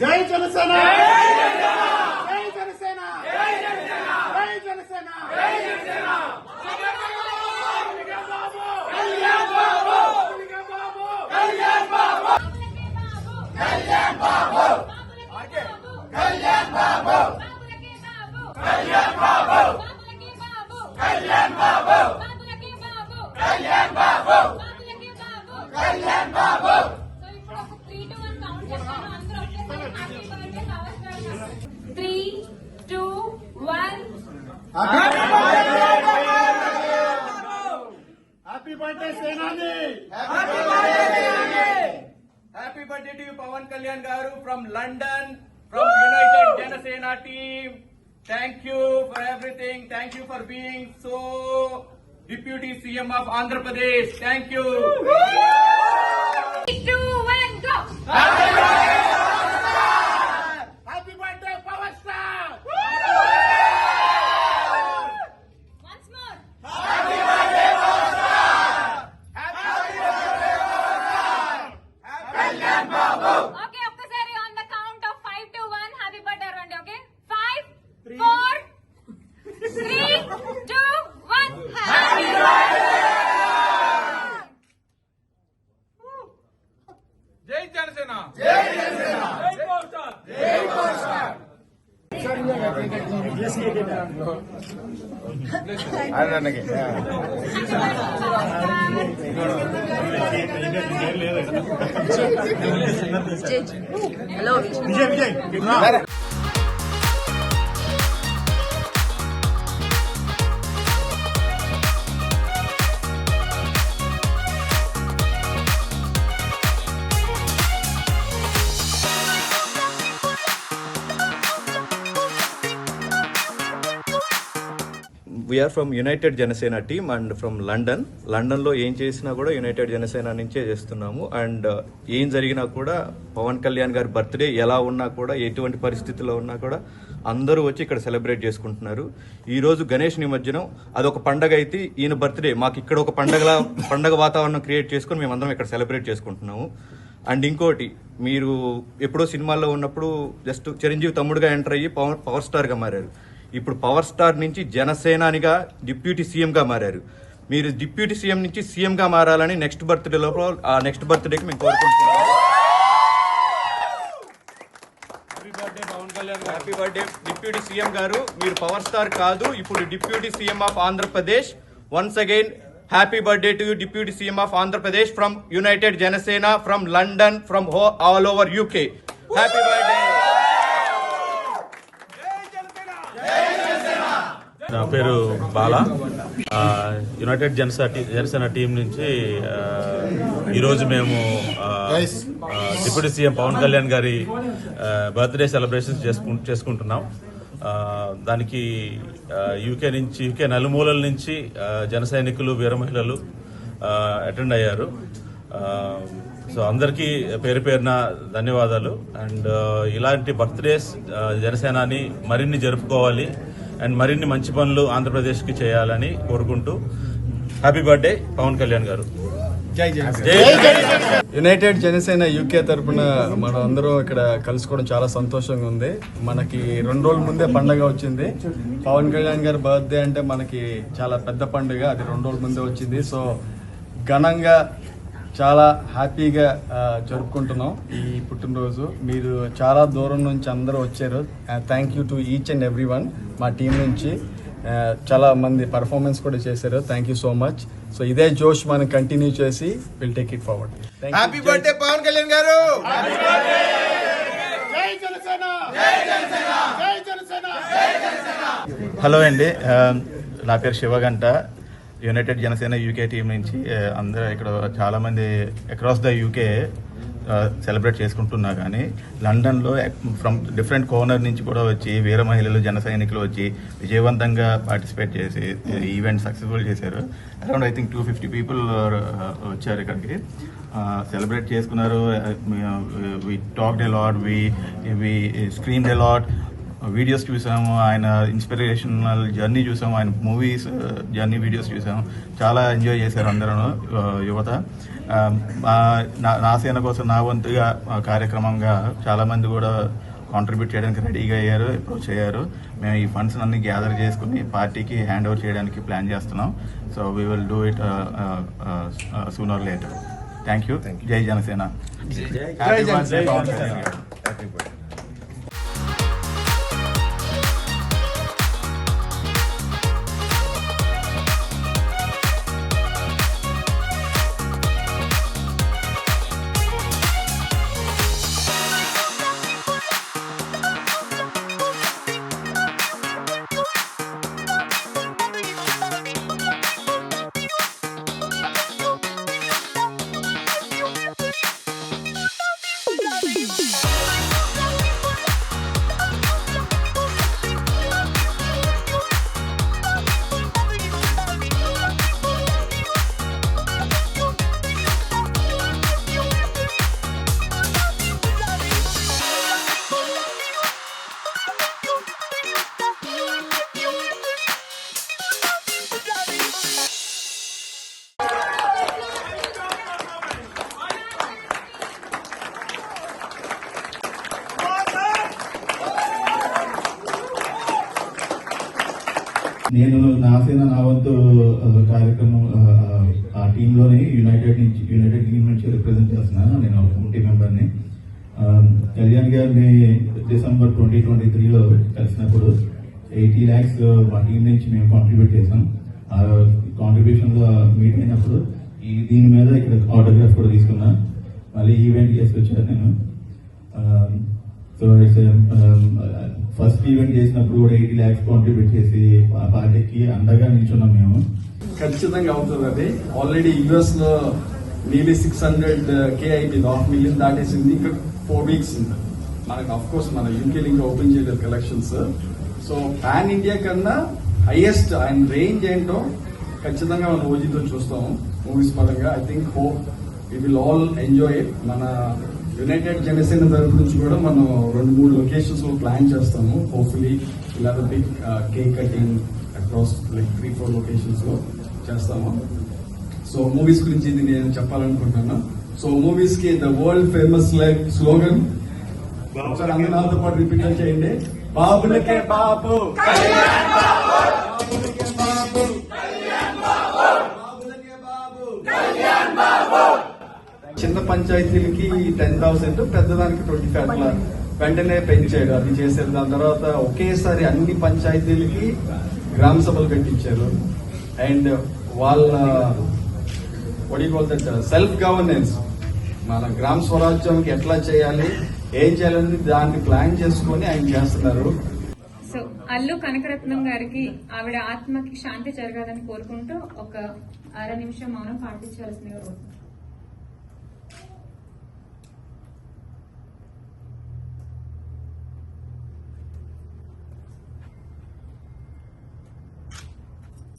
జై జనసేన జై జనసేన జై Janasena Kalyan Babu Kalyan Babu Kalyan Babu Kalyan Babu Kalyan Babu three, two, one. Happy birthday, Senani! Happy birthday, Senani! Happy birthday to you, Pawan Kalyan Garu from London, from Woo! United Janasena team. Thank you for everything. Thank you for being so Deputy CM of Andhra Pradesh. Thank you. Woo! Three, two, one, go! Happy birthday! Hello Vijay Vijay we are from united Janasena team and from London లండన్లో ఏం చేసినా కూడా United Janasena నుంచే చేస్తున్నాము. And uh, ఏం జరిగినా కూడా పవన్ కళ్యాణ్ గారి బర్త్డే ఎలా ఉన్నా కూడా ఎటువంటి పరిస్థితుల్లో ఉన్నా కూడా అందరూ వచ్చి ఇక్కడ సెలబ్రేట్ చేసుకుంటున్నారు. ఈరోజు గణేష్ నిమజ్జనం అదొక పండగ అయితే ఈయన బర్త్డే. మాకు ఇక్కడ ఒక పండగలా పండగ వాతావరణం క్రియేట్ చేసుకొని మేమందరం ఇక్కడ సెలబ్రేట్ చేసుకుంటున్నాము. అండ్ ఇంకోటి మీరు ఎప్పుడో సినిమాల్లో ఉన్నప్పుడు జస్ట్ చిరంజీవి తమ్ముడుగా ఎంటర్ అయ్యి పవర్ పవర్ స్టార్గా మారారు. ఇప్పుడు పవర్ స్టార్ నుంచి జనసేనానిగా డిప్యూటీ సీఎంగా మారారు. మీరు డిప్యూటీ సీఎం నుంచి సీఎంగా మారాలని నెక్స్ట్ బర్త్డే లోపల ఆ నెక్స్ట్ బర్త్డేకి మేము కోరుకుంటున్నాం. హ్యాపీ బర్త్డే డిప్యూటీ సీఎం గారు మీరు పవర్ స్టార్ కాదు ఇప్పుడు deputy CM of Andhra Pradesh. Once again happy birthday to deputy CM of Andhra Pradesh from united Janasena from London from all over UK happy birthday నా పేరు Bala. United జనసా Janasena team నుంచి ఈరోజు మేము డిప్యూటీ సీఎం పవన్ కళ్యాణ్ గారి birthday celebrations చేసుకు చేసుకుంటున్నాం. దానికి యూకే నుంచి యూకే నలుమూలల నుంచి జన సైనికులు వీర మహిళలు అటెండ్ అయ్యారు. సో అందరికీ పేరు పేరున ధన్యవాదాలు. అండ్ ఇలాంటి బర్త్డేస్ జనసేనాని మరిన్ని జరుపుకోవాలి. అండ్ మరిన్ని మంచి పనులు ఆంధ్రప్రదేశ్కి చేయాలని కోరుకుంటూ హ్యాపీ బర్త్డే పవన్ కళ్యాణ్ గారు. యునైటెడ్ జనసేన యూకే తరపున మనం అందరం ఇక్కడ కలుసుకోవడం చాలా సంతోషంగా ఉంది. మనకి రెండు రోజుల ముందే పండగ వచ్చింది. పవన్ కళ్యాణ్ గారి బర్త్డే అంటే మనకి చాలా పెద్ద పండుగ. అది రెండు రోజుల ముందే వచ్చింది. సో ఘనంగా చాలా హ్యాపీగా జరుపుకుంటున్నాం ఈ పుట్టినరోజు. మీరు చాలా దూరం నుంచి అందరూ వచ్చారు. Thank you to each and every one మా టీం నుంచి. చాలా మంది పర్ఫార్మెన్స్ కూడా చేశారు. Thank you so much so ఇదే జోష్ మనం కంటిన్యూ చేసి will take it forward happy birthday Pawan Kalyan garu జై జనసేన జై జనసేన జై జనసేన హలో అండి ఆ, నా పేరు Shivaganta. United Janasena UK team నుంచి అందరూ ఇక్కడ చాలా మంది అక్రాస్ ద యూకే సెలబ్రేట్ చేసుకుంటున్నా కానీ లండన్లో ఫ్రమ్ డిఫరెంట్ కార్నర్ నుంచి కూడా వచ్చి వీర మహిళలు జన సైనికులు వచ్చి విజయవంతంగా పార్టిసిపేట్ చేసి ఈవెంట్ సక్సెస్ఫుల్ చేశారు. Around I think two fifty people వచ్చారు ఇక్కడికి. సెలబ్రేట్ చేసుకున్నారు. We talked a lot we we screen a lot videos చూసాము ఆయన ఇన్స్పిరేషనల్ జర్నీ చూసాము ఆయన మూవీస్ జర్నీ వీడియోస్ చూసాము. చాలా ఎంజాయ్ చేశారు అందరూ ఆ, యువత. ఆ, మా- నా- నా సేన కోసం నా వంతుగా కార్యక్రమంగా చాలామంది కూడా కాంట్రిబ్యూట్ చేయడానికి రెడీగా అయ్యారు అప్రోచ్ అయ్యారు. మేము ఈ ఫండ్స్ అన్ని గ్యాదర్ చేసుకుని పార్టీకి హ్యాండ్ ఓవర్ చేయడానికి ప్లాన్ చేస్తున్నాం. So we will do it sooner later thank you జై జనసేన నేను నా సేన నా వంతు కార్యక్రమం ఆ, టీంలోనే యునైటెడ్ నుంచి యునైటెడ్ టీమ్ నుంచి రిప్రజెంట్ చేస్తున్నాను. నేను ఒక కమిటీ మెంబర్ని ఆ, కళ్యాణ్ గారిని డిసెంబర్ ట్వంటీ ట్వంటీ త్రీలో కలిసినప్పుడు ఎయిటీ ల్యాక్స్ మా టీం నుంచి మేము కాంట్రిబ్యూట్ చేసాం ఆ కాంట్రిబ్యూషన్ మీట్ అయినప్పుడు ఈ దీని మీద ఇక్కడ ఆటోగ్రాఫ్ కూడా తీసుకున్నా. మళ్ళీ ఈవెంట్ చేసుకొచ్చాను నేను. సో ఇట్స్ ఫస్ట్ ఈవెంట్ చేసినప్పుడు కూడా ఎయిటీ ల్యాక్స్ కాంట్రిబ్యూట్ చేసి పార్టీకి అండగా నిల్చున్నాం మేము. ఖచ్చితంగా అవుతుంది అది. ఆల్రెడీ యుఎస్లో నీలీ సిక్స్ హండ్రెడ్ కే అయిపోయింది హాఫ్ మిలియన్ దాటేసింది. ఇంకా ఫోర్ వీక్స్ ఉంది. మనకు అఫ్ కోర్స్ మన యూకేలో ఇంకా ఓపెన్ చేయలేదు కలెక్షన్స్ సో పాన్ ఇండియా కన్నా హైయెస్ట్ ఆయన రేంజ్ ఏంటో ఖచ్చితంగా మనం ఓజీతో చూస్తాము మూవీస్ పరంగా I think hope we will all enjoy మన యునైటెడ్ జనసేన తరపు నుంచి కూడా మనం రెండు మూడు లొకేషన్స్ ప్లాన్ చేస్తాము. హోప్ఫుల్లీ ఇలా big cake cutting across like three four లొకేషన్స్లో చేస్తాము. సో మూవీస్ గురించి ఇది నేను చెప్పాలనుకుంటున్నాను సో మూవీస్కి the world famous like slogan ఒకసారి అందరూ నాతో పాటు రిపీట్ చేయండి. బాబులకే బాబు. బాబులకే బాబు. బాబులకే బాబు. చిన్న పంచాయతీలకి టెన్ థౌసండ్ పెద్దదానికి ట్వంటీ ఫైవ్ అట్లా వెంటనే పెంచాడు అది చేశారు. దాని తర్వాత ఒకేసారి అన్ని పంచాయతీలకి గ్రామ సభలు పెట్టించారు అండ్ వాళ్ళ దట్ సెల్ఫ్ గవర్నెన్స్ మన గ్రామ స్వరాజ్యంకి ఎట్లా చేయాలి ఏం చేయాలని దాన్ని ప్లాన్ చేసుకొని ఆయన చేస్తున్నారు. సో అల్లు కనకరత్నం గారికి ఆవిడ ఆత్మకి శాంతి జరగాలని కోరుకుంటూ ఒక అర నిమిషం మౌనం పాటించాల్సిందిగా కోరుకుంటున్నాను.